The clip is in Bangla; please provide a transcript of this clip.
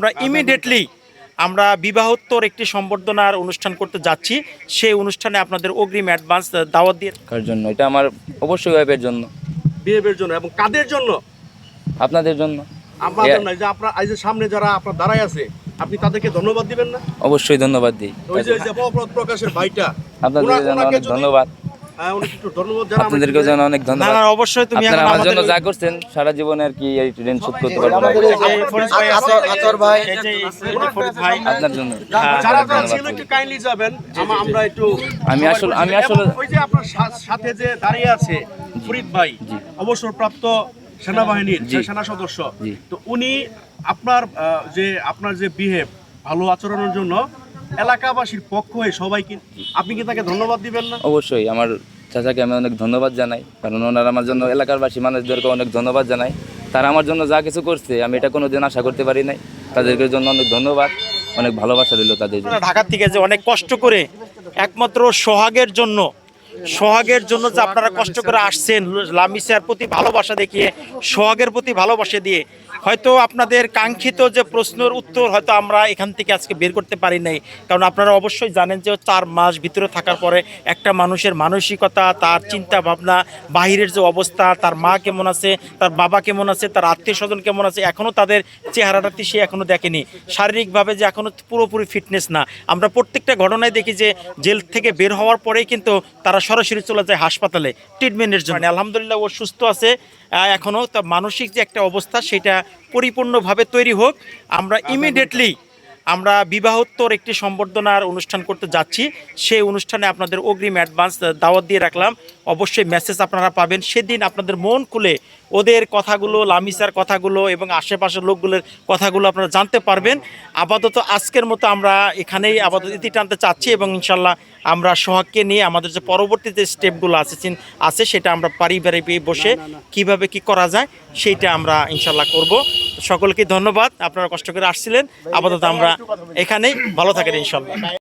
আমরা ইমিডিয়েটলি আমরা বিবাহোত্তর একটি সম্বর্ধনার অনুষ্ঠান করতে যাচ্ছি। সেই অনুষ্ঠানে আপনাদের অগ্রিম অ্যাডভান্স দাওয়াত দিয়ে কার জন্য? এটা আমার অবশ্যই ওয়াইফের জন্য। বিহেভের জন্য এবং কাদের জন্য? আপনাদের জন্য। আপনাদের এ- না যে আপনার এই যে সামনে যারা আপনার দাঁড়ায় আছে আপনি তাদেরকে ধন্যবাদ দিবেন না? অবশ্যই ধন্যবাদ দিই। ওই যে যে অপরাধ প্রকাশের ভাইটা আপনাদের জন্য অনেক ধন্যবাদ। হ্যাঁ, আপনাদেরকেও যেন অনেক ধন্যবাদ। অবশ্যই তুমি আপনারা আমার জন্য যা করছেন সারা জীবনে আর কি এই ঋণ শোধ করতে পারব। আপনার জন্য। যারা যারা ধন্যবাদ ছিল একটু কাইন্ডলি যাবেন আম- আমরা একটু আমি আসলে- আমি আসলে- ওই যে আপনার সাথে যে দাঁড়িয়ে আছে ফরিদ ভাই অবসরপ্রাপ্ত সেনাবাহিনীর। সেনা সদস্য তো উনি আপনার আহ, যে আপনার যে বিহেভ ভালো আচরণের জন্য এলাকাবাসীর পক্ষ হয়ে সবাইকে আপনি কি তাকে ধন্যবাদ দিবেন না? অবশ্যই আমার চাচাকে আমি অনেক ধন্যবাদ জানাই কারণ ওনারা আমার জন্য এলাকারবাসী মানুষদেরকে অনেক ধন্যবাদ জানাই। তারা আমার জন্য যা কিছু করছে আমি এটা কোনোদিন আশা করতে পারি নাই। তাদেরকে জন্য অনেক ধন্যবাদ অনেক ভালোবাসা রইল তাদের জন্য। আপনারা থেকে যে অনেক কষ্ট করে একমাত্র সোহাগের জন্য সোহাগের জন্য যে আপনারা কষ্ট করে আসছেন লামিসার প্রতি ভালোবাসা দেখিয়ে সোহাগের প্রতি ভালোবাসা দিয়ে হয়তো আপনাদের কাঙ্ক্ষিত যে প্রশ্নের উত্তর হয়তো আমরা এখান থেকে আজকে বের করতে পারি নাই। কারণ আপনারা অবশ্যই জানেন যে চার মাস ভিতরে থাকার পরে একটা মানুষের মানসিকতা, তার চিন্তা ভাবনা বাহিরের যে অবস্থা, তার মা কেমন আছে, তার বাবা কেমন আছে, তার আত্মীয় স্বজন কেমন আছে এখনও তাদের চেহারাটাতে সে এখনও দেখেনি। শারীরিকভাবে যে এখনও পুরোপুরি ফিটনেস না। আমরা প্রত্যেকটা ঘটনায় দেখি যে জেল থেকে বের হওয়ার পরেই কিন্তু তারা সরাসরি চলে যায় হাসপাতালে ট্রিটমেন্টের জন্য। আলহামদুলিল্লাহ ও সুস্থ আছে। এখনও তা মানসিক যে একটা অবস্থা, সেটা পরিপূর্ণভাবে তৈরি হোক আমরা ইমিডিয়েটলি আমরা বিবাহোত্তর একটি সম্বর্ধনার অনুষ্ঠান করতে যাচ্ছি। সেই অনুষ্ঠানে আপনাদের অগ্রিম অ্যাডভান্স দাওয়াত দিয়ে রাখলাম। অবশ্যই মেসেজ আপনারা পাবেন। সেদিন আপনাদের মন খুলে ওদের কথাগুলো লামিসার কথাগুলো এবং আশেপাশের লোকগুলোর কথাগুলো আপনারা জানতে পারবেন। আপাতত আজকের মতো আমরা এখানেই আপাতত ইতি টানতে চাচ্ছি এবং ইনশাল্লাহ আমরা সোহাগকে নিয়ে আমাদের যে পরবর্তী যে স্টেপগুলো আছে আছে সেটা আমরা পারিবারিক বসে কীভাবে কি করা যায় সেইটা আমরা ইনশাল্লাহ করব। সকলকে ধন্যবাদ। আপনারা কষ্ট করে আসছিলেন। আপাতত আমরা এখানেই। ভালো থাকেন ইনশাল্লাহ।